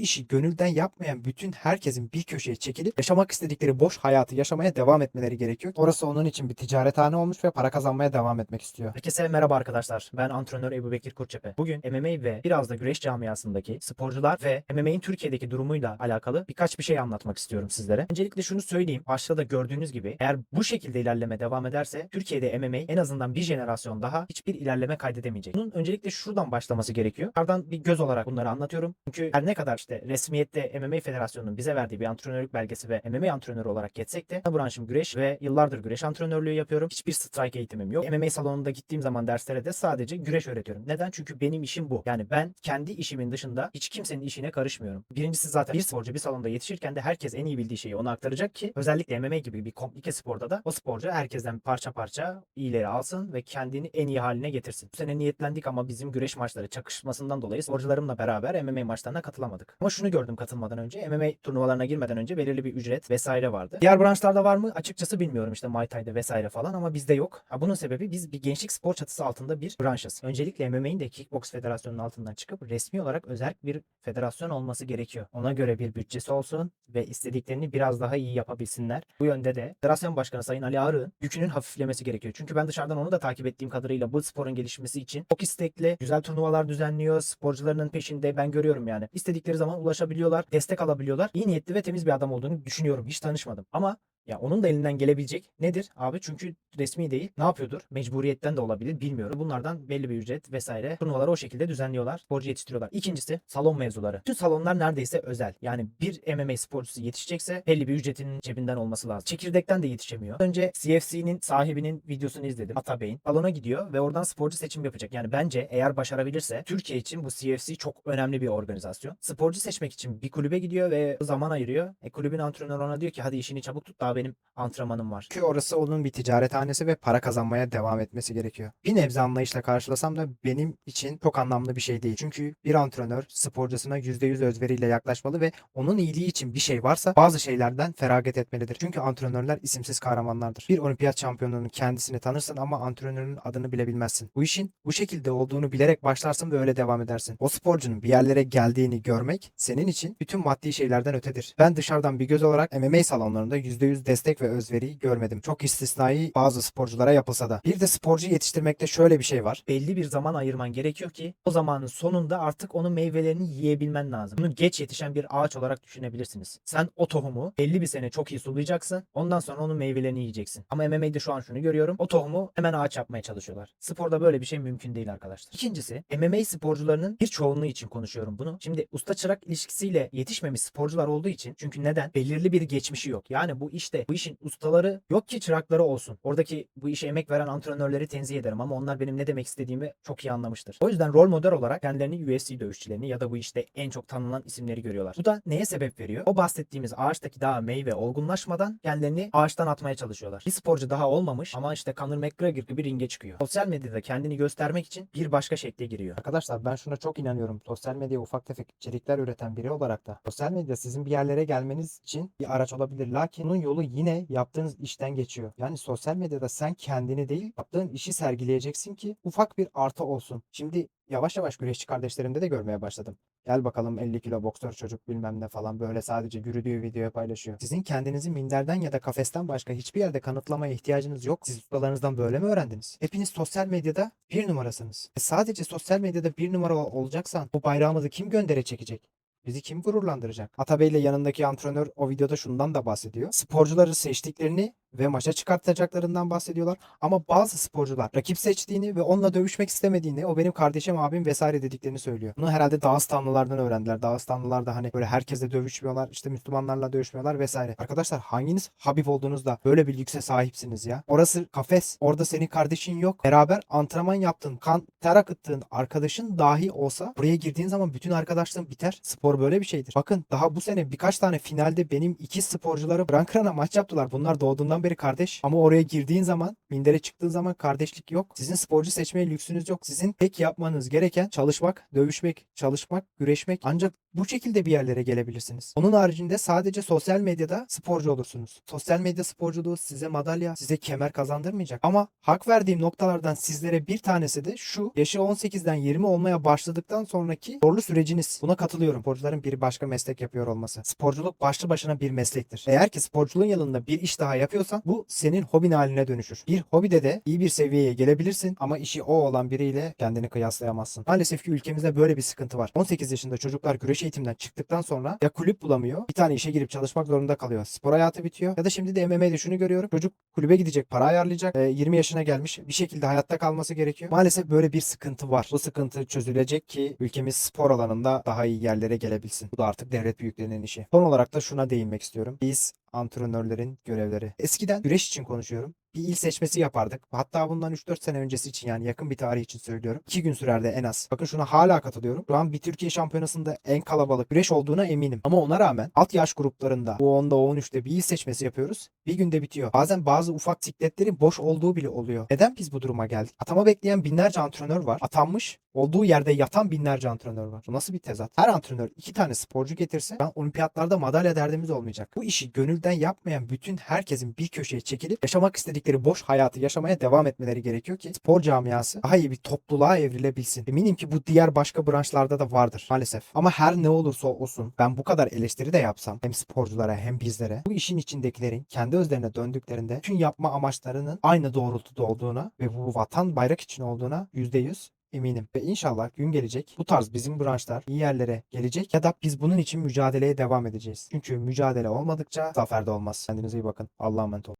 işi gönülden yapmayan bütün herkesin bir köşeye çekilip yaşamak istedikleri boş hayatı yaşamaya devam etmeleri gerekiyor. Orası onun için bir ticarethane olmuş ve para kazanmaya devam etmek istiyor. Herkese merhaba arkadaşlar. Ben antrenör Ebu Bekir Kurtçepe. Bugün MMA ve biraz da güreş camiasındaki sporcular ve MMA'in Türkiye'deki durumuyla alakalı birkaç bir şey anlatmak istiyorum sizlere. Öncelikle şunu söyleyeyim. Başta da gördüğünüz gibi eğer bu şekilde ilerleme devam ederse Türkiye'de MMA en azından bir jenerasyon daha hiçbir ilerleme kaydedemeyecek. Bunun öncelikle şuradan başlaması gerekiyor. Yukarıdan bir göz olarak bunları anlatıyorum. Çünkü her ne kadar işte resmiyette MMA Federasyonu'nun bize verdiği bir antrenörlük belgesi ve MMA antrenörü olarak geçsek de branşım güreş ve yıllardır güreş antrenörlüğü yapıyorum. Hiçbir strike eğitimim yok. MMA salonunda gittiğim zaman derslere de sadece güreş öğretiyorum. Neden? Çünkü benim işim bu. Yani ben kendi işimin dışında hiç kimsenin işine karışmıyorum. Birincisi zaten bir sporcu bir salonda yetişirken de herkes en iyi bildiği şeyi ona aktaracak ki özellikle MMA gibi bir komplike sporda da o sporcu herkesten parça parça iyileri alsın ve kendini en iyi haline getirsin. Bu sene niyetlendik ama bizim güreş maçları çakışmasından dolayı sporcularımla beraber MMA maçlarına katılamadık. Ama şunu gördüm katılmadan önce MMA turnuvalarına girmeden önce belirli bir ücret vesaire vardı. Diğer branşlarda var mı? Açıkçası bilmiyorum işte Muay Thai'de vesaire falan ama bizde yok. Ha, bunun sebebi biz bir gençlik spor çatısı altında bir branşız. Öncelikle MMA'in de Kickbox Federasyonu'nun altından çıkıp resmi olarak özel bir federasyon olması gerekiyor. Ona göre bir bütçesi olsun ve istediklerini biraz daha iyi yapabilsinler. Bu yönde de Federasyon Başkanı Sayın Ali Ağrı'nın yükünün hafiflemesi gerekiyor. Çünkü ben dışarıdan onu da takip ettiğim kadarıyla bu sporun gelişmesi için çok istekli, güzel turnuvalar düzenliyor, sporcularının peşinde ben görüyorum yani. İstedikleri zaman ulaşabiliyorlar, destek alabiliyorlar. İyi niyetli ve temiz bir adam olduğunu düşünüyorum. Hiç tanışmadım. Ama ya onun da elinden gelebilecek nedir abi? Çünkü resmi değil. Ne yapıyordur? Mecburiyetten de olabilir. Bilmiyorum. Bunlardan belli bir ücret vesaire turnuvaları o şekilde düzenliyorlar. Sporcu yetiştiriyorlar. İkincisi salon mevzuları. Tüm salonlar neredeyse özel. Yani bir MMA sporcusu yetişecekse belli bir ücretinin cebinden olması lazım. Çekirdekten de yetişemiyor. Önce CFC'nin sahibinin videosunu izledim. Atabey'in. Salona gidiyor ve oradan sporcu seçim yapacak. Yani bence eğer başarabilirse Türkiye için bu CFC çok önemli bir organizasyon. Sporcu seçmek için bir kulübe gidiyor ve zaman ayırıyor. E kulübün antrenörü ona diyor ki hadi işini çabuk tut daha benim antrenmanım var. Çünkü orası onun bir ticarethanesi ve para kazanmaya devam etmesi gerekiyor. Bir nebze anlayışla karşılasam da benim için çok anlamlı bir şey değil. Çünkü bir antrenör sporcusuna %100 özveriyle yaklaşmalı ve onun iyiliği için bir şey varsa bazı şeylerden feragat etmelidir. Çünkü antrenörler isimsiz kahramanlardır. Bir olimpiyat şampiyonunun kendisini tanırsın ama antrenörün adını bile bilmezsin. Bu işin bu şekilde olduğunu bilerek başlarsın ve öyle devam edersin. O sporcunun bir yerlere geldiğini görmek senin için bütün maddi şeylerden ötedir. Ben dışarıdan bir göz olarak MMA salonlarında %100 destek ve özveri görmedim. Çok istisnai bazı sporculara yapılsa da. Bir de sporcu yetiştirmekte şöyle bir şey var. belli bir zaman ayırman gerekiyor ki o zamanın sonunda artık onun meyvelerini yiyebilmen lazım. Bunu geç yetişen bir ağaç olarak düşünebilirsiniz. Sen o tohumu belli bir sene çok iyi sulayacaksın. Ondan sonra onun meyvelerini yiyeceksin. Ama MMA'de şu an şunu görüyorum. O tohumu hemen ağaç yapmaya çalışıyorlar. Sporda böyle bir şey mümkün değil arkadaşlar. İkincisi MMA sporcularının bir çoğunluğu için konuşuyorum bunu. Şimdi usta çırak ilişkisiyle yetişmemiş sporcular olduğu için çünkü neden? Belirli bir geçmişi yok. Yani bu işte bu işin ustaları yok ki çırakları olsun. Oradaki bu işe emek veren antrenörleri tenzih ederim ama onlar benim ne demek istediğimi çok iyi anlamıştır. O yüzden rol model olarak kendilerini UFC dövüşçülerini ya da bu işte en çok tanınan isimleri görüyorlar. Bu da neye sebep veriyor? O bahsettiğimiz ağaçtaki daha meyve olgunlaşmadan kendilerini ağaçtan atmaya çalışıyorlar. Bir sporcu daha olmamış ama işte Conor McGregor gibi ringe çıkıyor. Sosyal medyada kendini göstermek için bir başka şekle giriyor. Arkadaşlar ben şuna çok inanıyorum. Sosyal medya ufak tefek içerikler üreten biri olarak da sosyal medya sizin bir yerlere gelmeniz için bir araç olabilir. Lakin bunun yolu yine yaptığınız işten geçiyor. Yani sosyal medyada sen kendini değil yaptığın işi sergileyeceksin ki ufak bir artı olsun. Şimdi yavaş yavaş güreşçi kardeşlerimde de görmeye başladım. Gel bakalım 50 kilo boksör çocuk bilmem ne falan böyle sadece yürüdüğü videoya paylaşıyor. Sizin kendinizi minderden ya da kafesten başka hiçbir yerde kanıtlamaya ihtiyacınız yok. Siz ustalarınızdan böyle mi öğrendiniz? Hepiniz sosyal medyada bir numarasınız. E sadece sosyal medyada bir numara ol- olacaksan bu bayrağımızı kim göndere çekecek? Bizi kim gururlandıracak? Atabey ile yanındaki antrenör o videoda şundan da bahsediyor. Sporcuları seçtiklerini ve maça çıkartacaklarından bahsediyorlar. Ama bazı sporcular rakip seçtiğini ve onunla dövüşmek istemediğini, o benim kardeşim, abim vesaire dediklerini söylüyor. Bunu herhalde Dağıstanlılardan öğrendiler. Dağıstanlılar da hani böyle herkesle dövüşmüyorlar, işte Müslümanlarla dövüşmüyorlar vesaire. Arkadaşlar hanginiz Habib olduğunuzda böyle bir lükse sahipsiniz ya? Orası kafes. Orada senin kardeşin yok. Beraber antrenman yaptığın, kan ter akıttığın arkadaşın dahi olsa buraya girdiğin zaman bütün arkadaşlığın biter. Spor böyle bir şeydir. Bakın daha bu sene birkaç tane finalde benim iki sporcuları kıran kırana maç yaptılar. Bunlar doğduğundan başından beri kardeş ama oraya girdiğin zaman mindere çıktığın zaman kardeşlik yok. Sizin sporcu seçmeye lüksünüz yok. Sizin tek yapmanız gereken çalışmak, dövüşmek, çalışmak, güreşmek. Ancak bu şekilde bir yerlere gelebilirsiniz. Onun haricinde sadece sosyal medyada sporcu olursunuz. Sosyal medya sporculuğu size madalya, size kemer kazandırmayacak. Ama hak verdiğim noktalardan sizlere bir tanesi de şu. Yaşı 18'den 20 olmaya başladıktan sonraki zorlu süreciniz. Buna katılıyorum. Sporcuların biri başka meslek yapıyor olması. Sporculuk başlı başına bir meslektir. Eğer ki sporculuğun yanında bir iş daha yapıyorsan bu senin hobin haline dönüşür. Bir hobide de iyi bir seviyeye gelebilirsin ama işi o olan biriyle kendini kıyaslayamazsın. Maalesef ki ülkemizde böyle bir sıkıntı var. 18 yaşında çocuklar güreş eğitimden çıktıktan sonra ya kulüp bulamıyor, bir tane işe girip çalışmak zorunda kalıyor. Spor hayatı bitiyor. Ya da şimdi de MMA'de şunu görüyorum. Çocuk kulübe gidecek, para ayarlayacak. e, 20 yaşına gelmiş. Bir şekilde hayatta kalması gerekiyor. Maalesef böyle bir sıkıntı var. Bu sıkıntı çözülecek ki ülkemiz spor alanında daha iyi yerlere gelebilsin. Bu da artık devlet büyüklerinin işi. Son olarak da şuna değinmek istiyorum. Biz antrenörlerin görevleri. Eskiden güreş için konuşuyorum. Bir il seçmesi yapardık. Hatta bundan 3-4 sene öncesi için yani yakın bir tarih için söylüyorum. 2 gün sürerdi en az. Bakın şuna hala katılıyorum. Şu an bir Türkiye şampiyonasında en kalabalık güreş olduğuna eminim. Ama ona rağmen alt yaş gruplarında bu 10'da 13'te bir il seçmesi yapıyoruz. Bir günde bitiyor. Bazen bazı ufak sikletlerin boş olduğu bile oluyor. Neden biz bu duruma geldik? Atama bekleyen binlerce antrenör var. Atanmış olduğu yerde yatan binlerce antrenör var. Bu nasıl bir tezat? Her antrenör iki tane sporcu getirse ben olimpiyatlarda madalya derdimiz olmayacak. Bu işi gönülden yapmayan bütün herkesin bir köşeye çekilip yaşamak istedikleri boş hayatı yaşamaya devam etmeleri gerekiyor ki spor camiası daha iyi bir topluluğa evrilebilsin. Eminim ki bu diğer başka branşlarda da vardır maalesef. Ama her ne olursa olsun ben bu kadar eleştiri de yapsam hem sporculara hem bizlere bu işin içindekilerin kendi özlerine döndüklerinde tüm yapma amaçlarının aynı doğrultuda olduğuna ve bu vatan bayrak için olduğuna %100 eminim. Ve inşallah gün gelecek bu tarz bizim branşlar iyi yerlere gelecek ya da biz bunun için mücadeleye devam edeceğiz. Çünkü mücadele olmadıkça zafer de olmaz. Kendinize iyi bakın. Allah'a emanet olun.